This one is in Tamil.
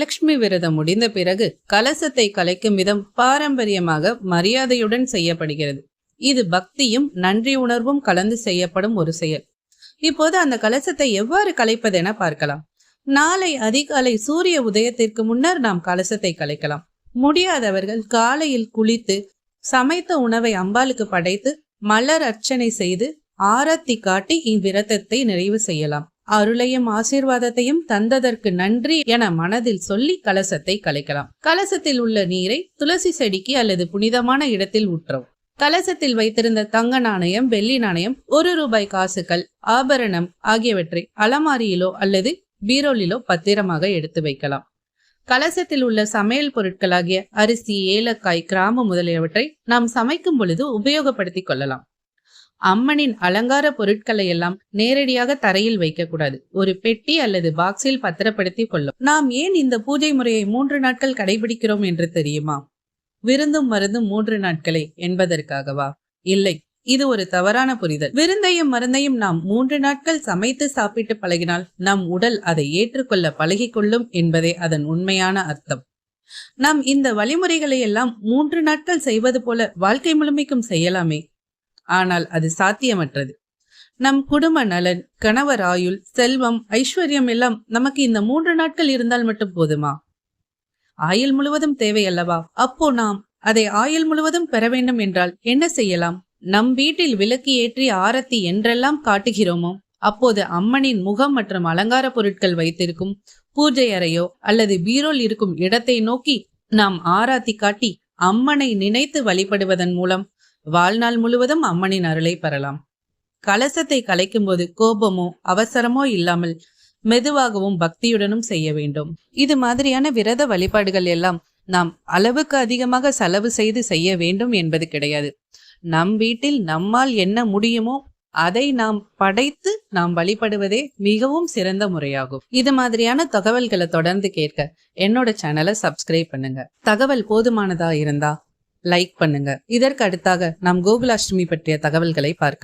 லக்ஷ்மி விரதம் முடிந்த பிறகு கலசத்தை கலைக்கும் விதம் பாரம்பரியமாக மரியாதையுடன் செய்யப்படுகிறது. இது பக்தியும் நன்றி உணர்வும் கலந்து செய்யப்படும் ஒரு செயல். இப்போது அந்த கலசத்தை எவ்வாறு கலைப்பதென பார்க்கலாம். நாளை அதிகாலை சூரிய உதயத்திற்கு முன்னர் நாம் கலசத்தை கலைக்கலாம். முடியாதவர்கள் காலையில் குளித்து சமைத்த உணவை அம்பாளுக்கு படைத்து மலர் அர்ச்சனை செய்து ஆரத்தி காட்டி இவ்விரதத்தை நிறைவு செய்யலாம். அருளையும் ஆசீர்வாதத்தையும் தந்ததற்கு நன்றி என மனதில் சொல்லி கலசத்தை கலைக்கலாம். கலசத்தில் உள்ள நீரை துளசி செடிக்கு அல்லது புனிதமான இடத்தில் ஊற்றவும். கலசத்தில் வைத்திருந்த தங்க நாணயம் வெள்ளி நாணயம் ஒரு ரூபாய் காசுகள் ஆபரணம் ஆகியவற்றை அலமாரியிலோ அல்லது பீரோலிலோ பத்திரமாக எடுத்து வைக்கலாம். கலசத்தில் உள்ள சமையல் பொருட்களாகிய அரிசி ஏலக்காய் கிராம முதலியவற்றை நாம் சமைக்கும் பொழுது உபயோகப்படுத்திக் கொள்ளலாம். அம்மனின் அலங்கார பொருட்களை எல்லாம் நேரடியாக தரையில் வைக்கக்கூடாது. ஒரு பெட்டி அல்லது பாக்ஸில் பத்திரப்படுத்தி கொள்ளும். நாம் ஏன் இந்த பூஜை முறையை மூன்று நாட்கள் கடைபிடிக்கிறோம் என்று தெரியுமா? விருந்தும் மருந்தும் மூன்று நாட்களே என்பதற்காகவா? இல்லை இது ஒரு தவறான புரிதல். விருந்தையும் மருந்தையும் நாம் மூன்று நாட்கள் சமைத்து சாப்பிட்டு பழகினால் நம் உடல் அதை ஏற்றுக்கொள்ள பழகிக்கொள்ளும் என்பதே அதன் உண்மையான அர்த்தம். நாம் இந்த வழிமுறைகளை எல்லாம் மூன்று நாட்கள் செய்வது போல வாழ்க்கை முழுமைக்கும் செய்யலாமே ஆனால் அது சாத்தியமற்றது. நம் குடும்ப நலன் கணவர் ஆயுள் செல்வம் ஐஸ்வர்யம் எல்லாம் நமக்கு இந்த மூன்று நாட்கள் இருந்தால் மட்டும் போதுமா? ஆயுள் முழுவதும் தேவை அல்லவா? அப்போ நாம் அதை ஆயுள் முழுவதும் பெற வேண்டும் என்றால் என்ன செய்யலாம்? நம் வீட்டில் விளக்கு ஏற்றி ஆரத்தி என்றெல்லாம் காட்டுகிறோமோ அப்போது அம்மனின் முகம் மற்றும் அலங்கார பொருட்கள் வைத்திருக்கும் பூஜை அறையோ அல்லது பீரோல் இருக்கும் இடத்தை நோக்கி நாம் ஆராத்தி காட்டி அம்மனை நினைத்து வழிபடுவதன் மூலம் வாழ்நாள் முழுவதும் அம்மனின் அருளை பெறலாம். கலசத்தை கலைக்கும் போது கோபமோ அவசரமோ இல்லாமல் மெதுவாகவும் பக்தியுடனும் செய்ய வேண்டும். இது மாதிரியான விரத வழிபாடுகள் எல்லாம் நாம் அளவுக்கு அதிகமாக செலவு செய்து செய்ய வேண்டும் என்பது கிடையாது. நம் வீட்டில் நம்மால் என்ன முடியுமோ அதை நாம் படைத்து நாம் வழிபடுவதே மிகவும் சிறந்த முறையாகும். இது மாதிரியான தகவல்களை தொடர்ந்து கேட்க என்னோட சேனலை சப்ஸ்கிரைப் பண்ணுங்க. தகவல் போதுமானதா இருந்தா லைக் பண்ணுங்க. இதற்கு அடுத்தாக நாம் கோகுலாஷ்டமி பற்றிய தகவல்களை பார்க்க